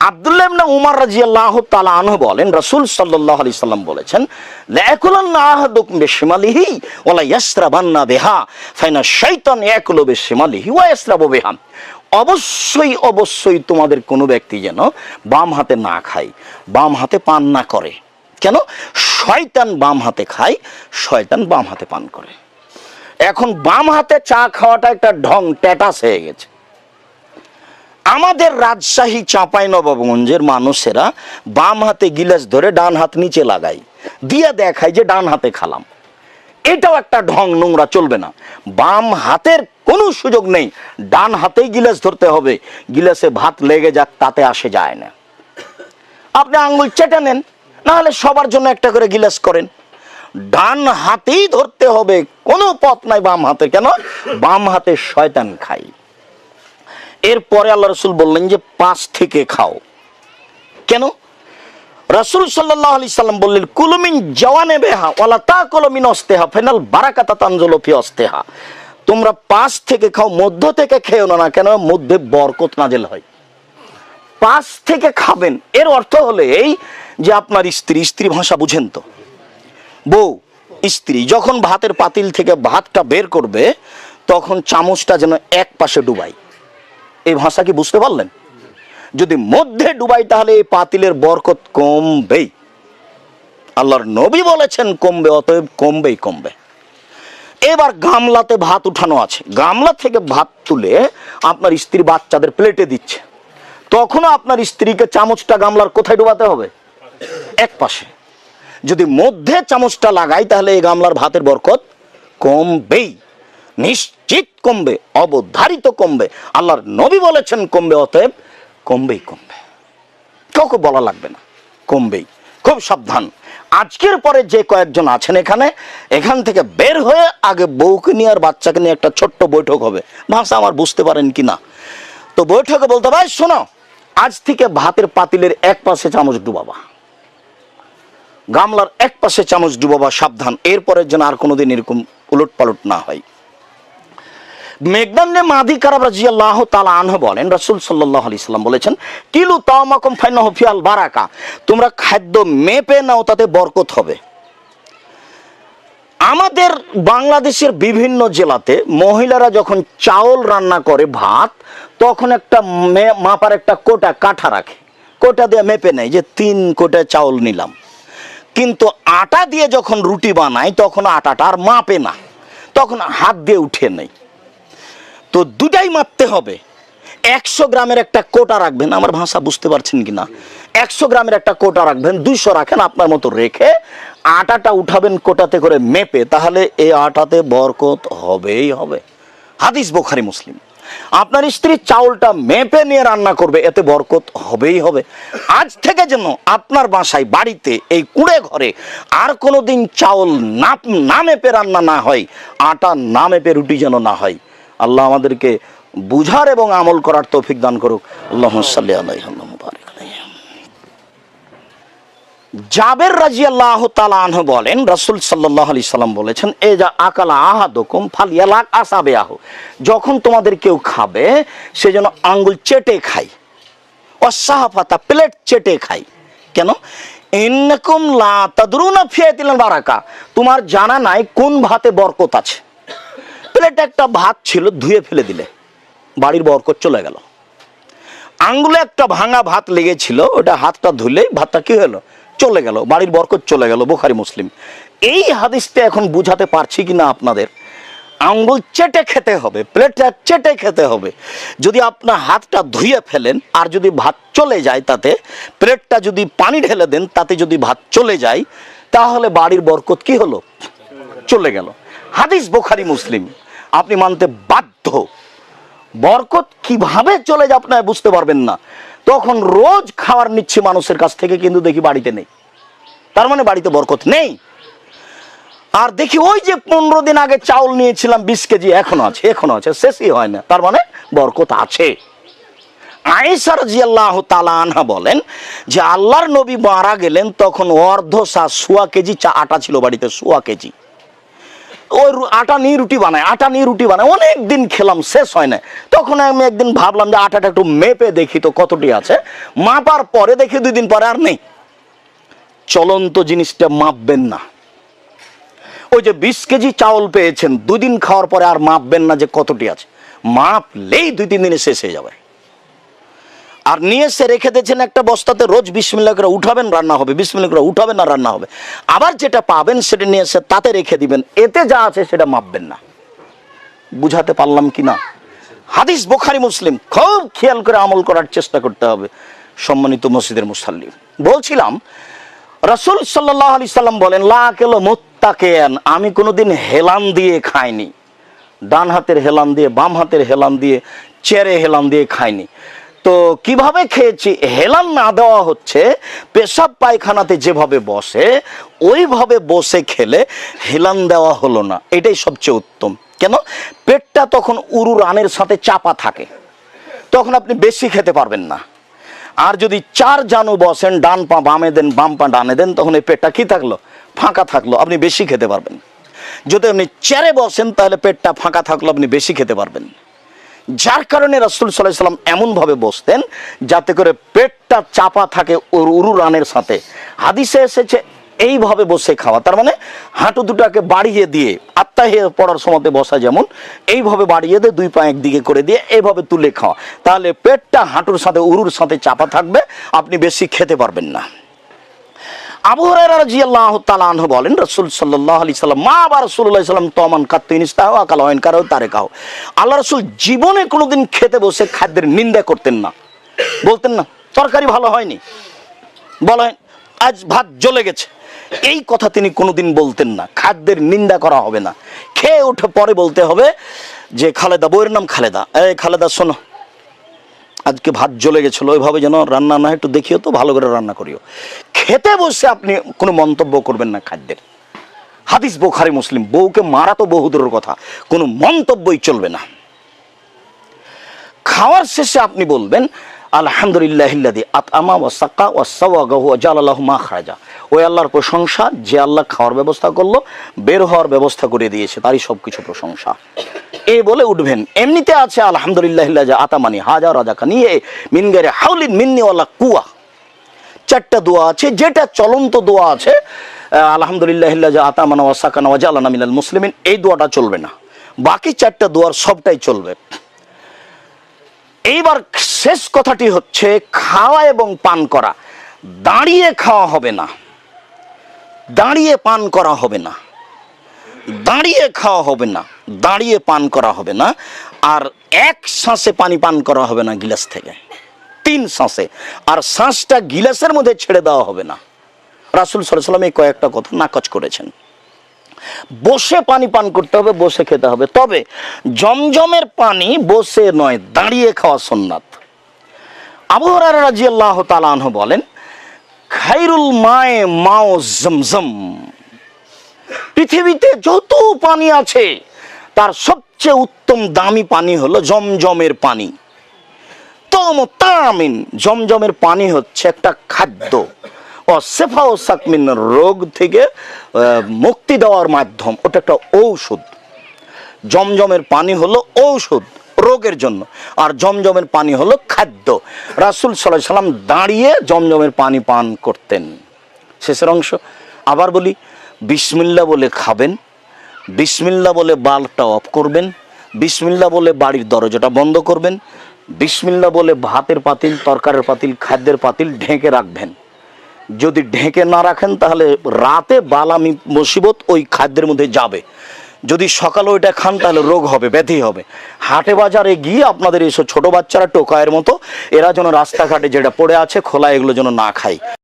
আব্দুল্লাহ ইবনে উমর রাদিয়াল্লাহু তাআলা আনহু বলেন, রাসূল সাল্লাল্লাহু আলাইহি সাল্লাম বলেছেন, লায়াকুলান্না আহাদুকুম বিশিমালিহি ওয়ালা ইয়াসরাবান্না বিহা, ফাইনা শাইতান ইয়াকুলু বিশিমালিহি ওয়া ইয়াসরাবু বিহা। অবশ্যই অবশ্যই তোমাদের কোনো ব্যক্তি যেন বাম হাতে না খায়, বাম হাতে পান না করে। কেন? শয়তান বাম হাতে খায়, শয়তান বাম হাতে পান করে। এখন বাম হাতে চা খাওয়াটা একটা ঢং, ট্যাটাস হয়ে গেছে। আমাদের রাজশাহী, চাঁপাই, নবাবগঞ্জের মানুষেরা বাম হাতে গিলাস ধরে ডান হাত নিচে লাগায়। দিয়ে দেখায় যে ডান হাতে খালাম। এটাও একটা ঢং, নোংরা, চলবে না। বাম হাতের কোনো সুযোগ নেই। ডান হাতেই গিলাস ধরতে হবে। গিলাসে ভাত লেগে যাক, তাতে আসে যায় না। আপনি আঙ্গুল চেটে নেন, নাহলে সবার জন্য একটা করে গিলাস করেন। ডান হাতেই ধরতে হবে, কোনো পথ নাই বাম হাতে। কেন? বাম হাতে শয়তান খাই। এরপরে আল্লাহ রসুল বললেন যে, পাঁচ থেকে খাও। কেন? রাসুল সাল্লাহ আলি সাল্লাম বললেন কুলুমিন জওয়ানে বেহা ওয়ালা তা কলমিন অস্তেহা ফেনাল বারাকাতা তানজলফি অস্তেহা তোমরা পাঁচ থেকে খাও, মধ্য থেকে খেও না কেন? মধ্যে বরকত নাজেল হয়। পাঁচ থেকে খাবেন, এর অর্থ হলে এই যে আপনার স্ত্রী স্ত্রী ভাষা বুঝেন তো। বউ, স্ত্রী যখন ভাতের পাতিল থেকে ভাতটা বের করবে, তখন চামচটা যেন এক পাশে ডুবাই এই ভাষা কি বুঝতে পারলেন? যদি মধ্যে ডুবাই তাহলে এই পাতিলের বরকত কমবেই। আল্লাহর নবী বলেছেন, কমবে, অতএব কমবেই কমবে। এবার গামলাতে ভাত উঠানো আছে। গামলা থেকে ভাত তুলে আপনার স্ত্রী বাচ্চাদের প্লেটে দিচ্ছে। তখনও আপনার স্ত্রীকে চামচটা গামলার কোথায় ডুবাতে হবে? এক পাশে। যদি মধ্যে চামচটা লাগাই তাহলে এই গামলার ভাতের বরকত কমবেই। নিশ্চিত কমবে, অবধারিত কমবে। আল্লাহর নবী বলেছেন, কমবে, অতএব কমবেই কমবে। কাউকে বলা লাগবে না, কমবেই। খুব সাবধান। আজকের পরে যে কয়েকজন আছেন এখানে, এখান থেকে বের হয়ে আগে বউকে নিয়ে আর বাচ্চাকে নিয়ে একটা ছোট্ট বৈঠক হবে। ভাষা আমার বুঝতে পারেন কি না? তো বৈঠকে বলতে, ভাই, শোনো, আজ থেকে ভাতের পাতিলের এক পাশে চামচ ডুবাবা গামলার এক পাশে চামচ ডুবাবা সাবধান। এরপরে যেন আর কোনোদিন এরকম উলট পালট না হয়। মেঘদান্নে মাদি কারাব রাজিয়াল্লাহ তালা আনহ বলেন, রাসূল সাল্লাল্লাহু আলাইহি সাল্লাম বলেছেন, কিলু তামাকুম ফাইনাহু ফিয়াল বারাকা তোমরা খাদ্য মেপে নাও, তাতে বরকত হবে। আমাদের বাংলাদেশের বিভিন্ন জেলাতে মহিলারা যখন চাউল রান্না করে ভাত, তখন একটা মাপার একটা কোটা কাঠা রাখে। কোটা দিয়ে মেপে নেয় যে তিন কোটা চাউল নিলাম। কিন্তু আটা দিয়ে যখন রুটি বানায়, তখন আটাটা আর মাপে না। তখন হাত দিয়ে উঠে নেই তো দুটাই মাপতে হবে। একশো গ্রামের একটা কোটা রাখবেন, আমার ভাষা বুঝতে পারছেন কি না একশো গ্রামের একটা কোটা রাখবেন, দুইশো রাখেন আপনার মতো রেখে আটাটা উঠাবেন কোটাতে করে মেপে, তাহলে এই আটাতে বরকত হবেই হবে। হাদিস বোখারি, মুসলিম। আপনার স্ত্রী চাউলটা মেপে নিয়ে রান্না করবে, এতে বরকত হবেই হবে। আজ থেকে যেন আপনার বাসায় বাড়িতে এই কুড়ে ঘরে আর কোনোদিন চাউল না না মেপে রান্না না হয়, আটা না মেপে রুটি যেন না হয় আল্লাহ আমাদেরকে বুঝার এবং আমল করার তৌফিক দান করুক। আল্লাহ জাবের রাজি আল্লাহ আনহু বলেন, রাসূল সাল্লাল্লাহু আলাইহি সাল্লাম বলেছেন, এ যা আকালা আহাদুকুম ফালিয়ালাক আসাবে আহ যখন তোমাদের কেউ খাবে, সে যেন আঙ্গুল চেটে খায়। অসাহাফাতা প্লেট চেটে খায়। কেন? ইন্নাকুম লা তাদরুনা ফিয়াতিল বারাকা। তোমার জানা নাই কোন ভাতে বরকত আছে। প্লেটে একটা ভাত ছিল, ধুয়ে ফেলে দিলে। বাড়ির বরকত চলে গেল। আঙ্গুলে একটা ভাঙা ভাত লেগেছিল, ওটা হাতটা ধুলেই ভাতটা কি হলো? চলে গেল, বাড়ির বরকত চলে গেল, বোখারি মুসলিম। এই হাদিসটা এখন বুঝাতে পারছি কি না আপনাদের? আঙ্গুল চেটে খেতে হবে, প্লেটটা চেটে খেতে হবে। যদি আপনার হাতটা ধুয়ে ফেলেন, আর যদি ভাত চলে যায় তাতে, প্লেটটা যদি পানি ঢেলে দেন, তাতে যদি ভাত চলে যায়, তাহলে বাড়ির বরকত কি হলো? চলে গেল। হাদিস বোখারি মুসলিম। আপনি মানতে বাধ্য। বরকত কীভাবে চলে যায় আপনার বুঝতে পারবেন না। তখন রোজ খাবার নিচ্ছে মানুষের কাছ থেকে, কিন্তু দেখি বাড়িতে নেই। তার মানে বাড়িতে বরকত নেই। আর দেখি ওই যে পনেরো দিন আগে চাউল নিয়েছিলাম, বিশ কেজি, এখনও আছে এখনও আছে, শেষই হয় না। তার মানে বরকত আছে। আয়েসার জিয়াল্লাহ তালা আনহা বলেন যে, আল্লাহর নবী মারা গেলেন, তখন অর্ধ সা সোয়া কেজি চা আটা ছিল বাড়িতে, সোয়া কেজি। ওই আটা নিয়ে রুটি বানায়, আটা নিয়ে রুটি বানায়। অনেক দিন খেলাম, শেষ হয় না তখন আমি একদিন ভাবলাম যে আটাটা একটু মেপে দেখি তো কতটি আছে। মাপার পরে দেখি দুই দিন পরে আর নেই। চলন্ত জিনিসটা মাপবেন না। ওই যে বিশ কেজি চাউল পেয়েছেন দুদিন খাওয়ার পরে আর মাপবেন না যে কতটি আছে। মাপলেই দুই তিন দিনে শেষ হয়ে যাবে। আর নিয়ে এসে রেখে দিয়েছেন একটা বস্তাতে, রোজ বিসমিল্লা করে উঠাবেন, রান্না হবে। বিসমিল্লা করে উঠাবেন না রান্না হবে। আবার যেটা পাবেন সেটা নিয়ে এসে তাতে রেখে দিবেন। এতে যা আছে সেটা মাপবেন না। বুঝাতে পারলাম কি না? হাদিস বোখারি, মুসলিম। খুব খেয়াল করে আমল করার চেষ্টা করতে হবে। সম্মানিত মসজিদের মুসাল্লিম। বলছিলাম, রাসূল সাল্লাহ আলি সাল্লাম বলেন, লা কেলো মোত্তাকেন আমি কোনোদিন হেলান দিয়ে খাইনি। ডান হাতের হেলান দিয়ে, বাম হাতের হেলান দিয়ে, চেরে হেলান দিয়ে খাইনি। তো কীভাবে খেয়েছি হেলান না দেওয়া হচ্ছে, পেশাব পায়খানাতে যেভাবে বসে, ওইভাবে বসে খেলে হেলান দেওয়া হলো না। এটাই সবচেয়ে উত্তম। কেন? পেটটা তখন উরু রানের সাথে চাপা থাকে। তখন আপনি বেশি খেতে পারবেন না। আর যদি চার জানু বসেন, ডান পা বামে দেন, বাম পা ডানে দেন, তখন এই পেটটা কি থাকল? ফাঁকা থাকল, আপনি বেশি খেতে পারবেন। যদি আপনি চেয়ারে বসেন, তাহলে পেটটা ফাঁকা থাকল, আপনি বেশি খেতে পারবেন। যার কারণে রাসুল সাল্লাহ সাল্লাম এমনভাবে বসতেন যাতে করে পেটটা চাপা থাকে ওর উরু রানের সাথে। হাদিসে এসেছে, এইভাবে বসে খাওয়া। তার মানে হাঁটু দুটাকে বাড়িয়ে দিয়ে আত্মাহে পড়ার সময়তে বসা যেমন, এইভাবে বাড়িয়ে দিয়ে দুই পা একদিকে করে দিয়ে এইভাবে তুলে খাওয়া। তাহলে পেটটা হাঁটুর সাথে, উরুর সাথে চাপা থাকবে, আপনি বেশি খেতে পারবেন না। আবু হুরায়রা রাদিয়াল্লাহু তাআলা বলেন, রাসূল সাল্লাল্লাহু আলাইহি সাল্লাম, মা বা রাসূলুল্লাহ সাল্লাম, তমান কাত্তিন ইস্তাহ, আকাল ওয়াইন কারও তারে কাও আল্লাহ রাসূল জীবনে কোনোদিন খেতে বসে খাদ্যের নিন্দা করতেন না। বলতেন না, তরকারি ভালো হয়নি। বলেন, আজ ভাত জ্বলে গেছে। এই কথা তিনি কোনোদিন বলতেন না, খাদ্যের নিন্দা করা হবে না। খেয়ে উঠে পরে বলতে হবে যে, খালেদা বইয়ের নাম খালেদা। এই খালেদা, শোনো, আজকে ভাত জ্বলে গেছিল, ওইভাবে যেন রান্না না একটু দেখিও তো, ভালো করে রান্না করিও। খেতে বসে আপনি কোনো মন্তব্য করবেন না খাদ্যের। হাদিস বোখারি, মুসলিম, বউকে মারা তো বহুদূরের কথা, কোনো মন্তব্যই চলবে না। খাওয়ার শেষে আপনি বলবেন আলহামদুলিল্লাহ আতআমা ওয়া সাক্কা ওয়া সাওয়াগাহু ওয়া জালালাহু মাখরাজা ওই আল্লাহর প্রশংসা, যে আল্লাহ খাওয়ার ব্যবস্থা করল, বের হওয়ার ব্যবস্থা করে দিয়েছে, তারই সব কিছু প্রশংসা। এই বলে উঠবেন, এমনিতে আছে আলহামদুলিল্লাহ আতামানি হাজার রাজা কানি এ মিনগারে হাউলিন মিন্নি ওয়ালা কুয়া। চারটা দোয়া আছে, যেটা চলন্ত দোয়া আছে আলহামদুলিল্লাহ আতামানা ওয়া সাকানা ওয়া জালানা মিনাল মুসলিমিন, এই দোয়াটা চলবে না। বাকি চারটা দোয়ার সবটাই চলবে। এইবার শেষ কথাটি হচ্ছে, খাওয়া এবং পান করা। দাঁড়িয়ে খাওয়া হবে না। দাঁড়িয়ে পান করা হবে না। দাঁড়িয়ে খাওয়া হবে না। দাঁড়িয়ে পান করা হবে না। আর এক শ্বাসে পানি পান করা হবে না গিলাস থেকে। তিন শ্বাসে। আর শ্বাসটা গিলাসের মধ্যে ছেড়ে দেওয়া হবে না। রাসুল সাল্লাম এই কয়েকটা কথা নাকচ করেছেন। বসে পানি পান করতে হবে, বসে খেতে হবে। তবে জমজমের পানি বসে নয়, দাঁড়িয়ে খাওয়া সোননাথ আবু হুরায়রা রাদিয়াল্লাহু তাআলা বলেন, খাইরুল মায়ে মাও জমজম। পৃথিবীতে যত পানি আছে, তার সবচেয়ে উত্তম দামি পানি হলো জমজমের পানি। তম তামিন, জমজমের পানি হচ্ছে একটা খাদ্য। ও সেফা ও সাকমিন রোগ থেকে মুক্তি দেওয়ার মাধ্যম। ওটা একটা ঔষধ। জমজমের পানি হলো ঔষধ রোগের জন্য। আর জমজমের পানি হলো খাদ্য। রাসুল সাল্লাহ সাল্লাম দাঁড়িয়ে জমজমের পানি পান করতেন। শেষের অংশ। আবার বলি, বিসমিল্লা বলে খাবেন, বিসমিল্লা বলে বাল্বটা অফ করবেন, বিসমিল্লা বলে বাড়ির দরজাটা বন্ধ করবেন বিসমিল্লা বলে ভাতের পাতিল, তরকারের পাতিল, খাদ্যের পাতিল ঢেকে রাখবেন। যদি ঢেকে না রাখেন তাহলে রাতে বালামি মুসিবত ওই খাদ্যের মধ্যে যাবে। যদি সকালে ওইটা খান তাহলে রোগ হবে, ব্যাধি হবে। হাটে বাজারে গিয়ে আপনাদের এইসব ছোট বাচ্চারা টোকায়ের মতো, এরা যেন রাস্তাঘাটে যেটা পড়ে আছে খোলা এগুলো যেন না খায়।